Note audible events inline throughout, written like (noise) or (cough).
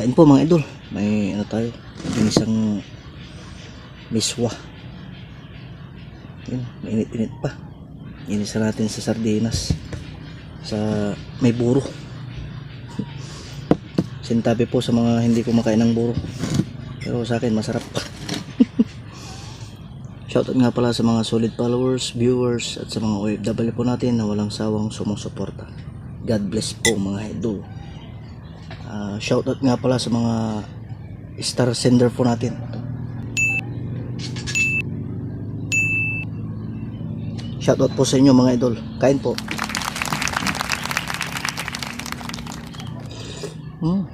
Kain po mga idol. May ano tayo. Yung isang miswa. Yun, mainit-init pa. Inisa natin sa sardinas. Sa may buro. Sintabi po sa mga hindi kumakain ng buro. Pero sa akin masarap. (laughs) Shoutout nga pala sa mga solid followers, viewers at sa mga OFW po natin na walang sawang sumusuporta. God bless po mga idol. Shoutout nga pala sa mga star sender po natin. Shoutout po sa inyo mga idol. Kain po. Hmm.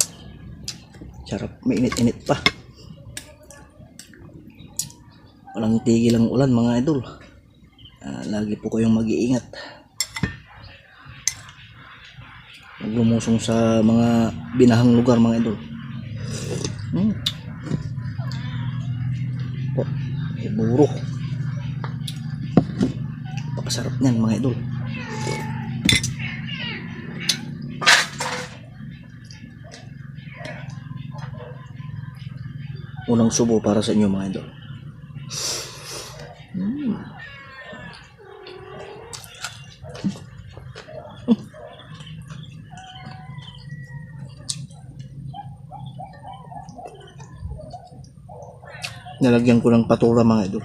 Sarap. May init-init pa. Walang tigil ang ulan mga idol. Ah, lagi po kayong mag-iingat. Huwag lumusong sa mga binahang lugar mga idol. Hmm. Po, may buro. Pakasarap niyan mga idol. Unang subo para sa inyo mga idol. Nalagyan ko ng patura mga idol.